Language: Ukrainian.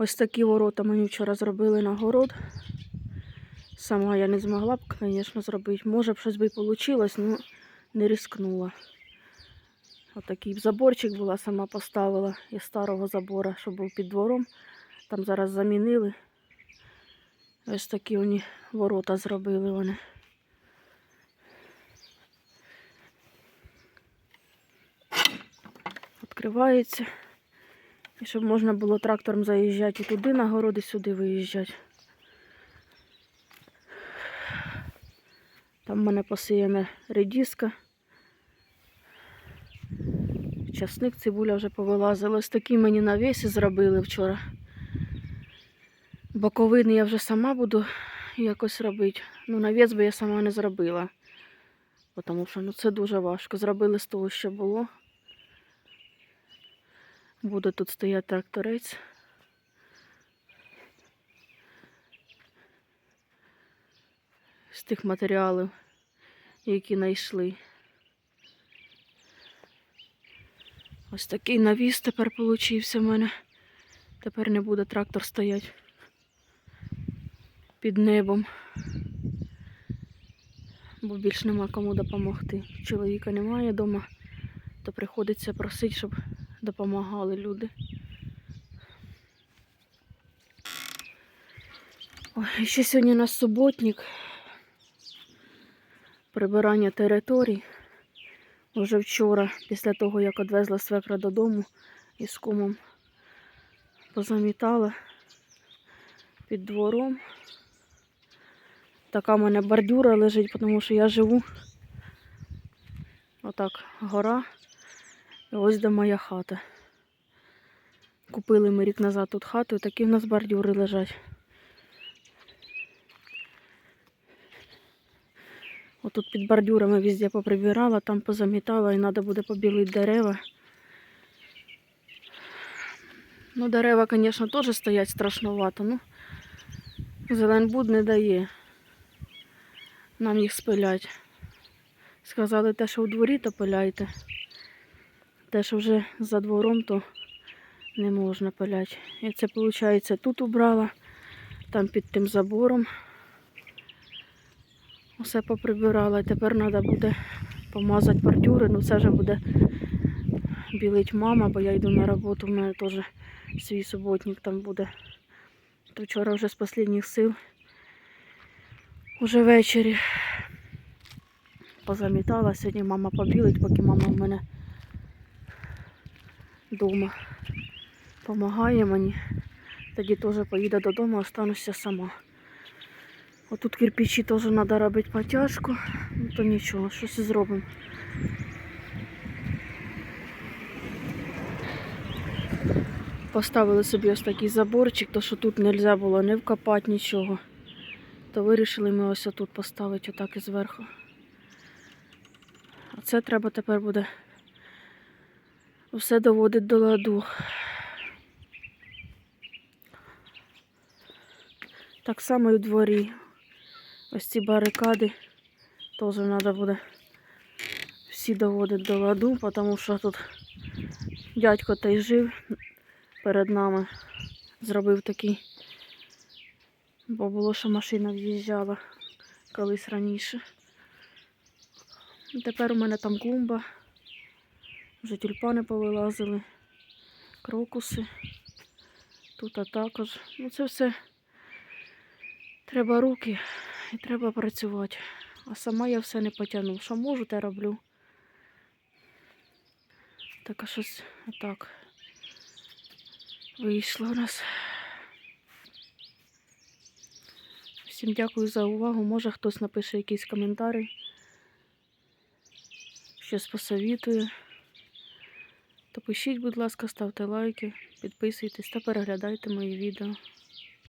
Ось такі ворота мені вчора зробили на город. Сама я не змогла б, звісно, зробити. Може б щось би і вийшло, але не рискнула. Отакий б заборчик була, сама поставила із старого забора, що був під двором. Там зараз замінили. Ось такі вони ворота зробили вони. Відкривається. І щоб можна було трактором заїжджати і туди на город, і сюди виїжджати. Там в мене посіяна редіска. Часник, цибуля вже повилазила. Ось такі мені навіси зробили вчора. Боковини я вже сама буду якось робити. Ну, навіс би я сама не зробила. Тому що ну, це дуже важко. Зробили з того, що було. Буде тут стояти тракторець. З тих матеріалів, які знайшли. Ось такий навіс тепер получився в мене. Тепер не буде трактор стояти під небом. Бо більш нема кому допомогти. Чоловіка немає вдома, то приходиться просити, щоб допомагали люди. Ой, ще сьогодні у нас суботник. Прибирання територій. Уже вчора, після того, як відвезла свекра додому із кумом, позамітала під двором. Така в мене бордюра лежить, тому що я живу. Отак гора. Ось де моя хата. Купили ми рік назад тут хату, і такі в нас бордюри лежать. Отут під бордюрами везде поприбирала, там позамітала і треба буде побілити дерева. Ну, дерева, звісно, теж стоять страшновато, ну Зеленбуд не дає нам їх спилять. Сказали, те, що у дворі, то пиляйте. Те, що вже за двором, то не можна пиляти. І це, виходить, тут убрала, там під тим забором. Усе поприбирала. І тепер треба буде помазати бордюри. Ну це вже буде білить мама, бо я йду на роботу, в мене теж свій суботник там буде. То вчора вже з останніх сил. Уже ввечері позамітала. Сьогодні мама побілить, поки мама в мене вдома допомагає мені. Тоді теж поїде додому, остануся сама. Отут кирпичі теж треба робити потяжку, ну то нічого, щось і зробимо. Поставили собі ось такий заборчик, то що тут не можна було не вкопати нічого. То вирішили ми ось тут поставити отак і зверху. А це треба тепер буде все доводити до ладу. Так само і в дворі. Ось ці барикади теж треба буде всі доводити до ладу, тому що тут дядько та й жив перед нами, зробив такий, бо було, що машина в'їжджала колись раніше. Тепер у мене там клумба, вже тюльпани повилазили, крокуси, тут а також. Ну це все треба руки і треба працювати. А сама я все не потягну. Що можу, те роблю. Так а щось отак вийшло у нас. Всім дякую за увагу. Може хтось напише якийсь коментарі. Щось посовітує. То пишіть, будь ласка, ставте лайки, підписуйтесь та переглядайте мої відео.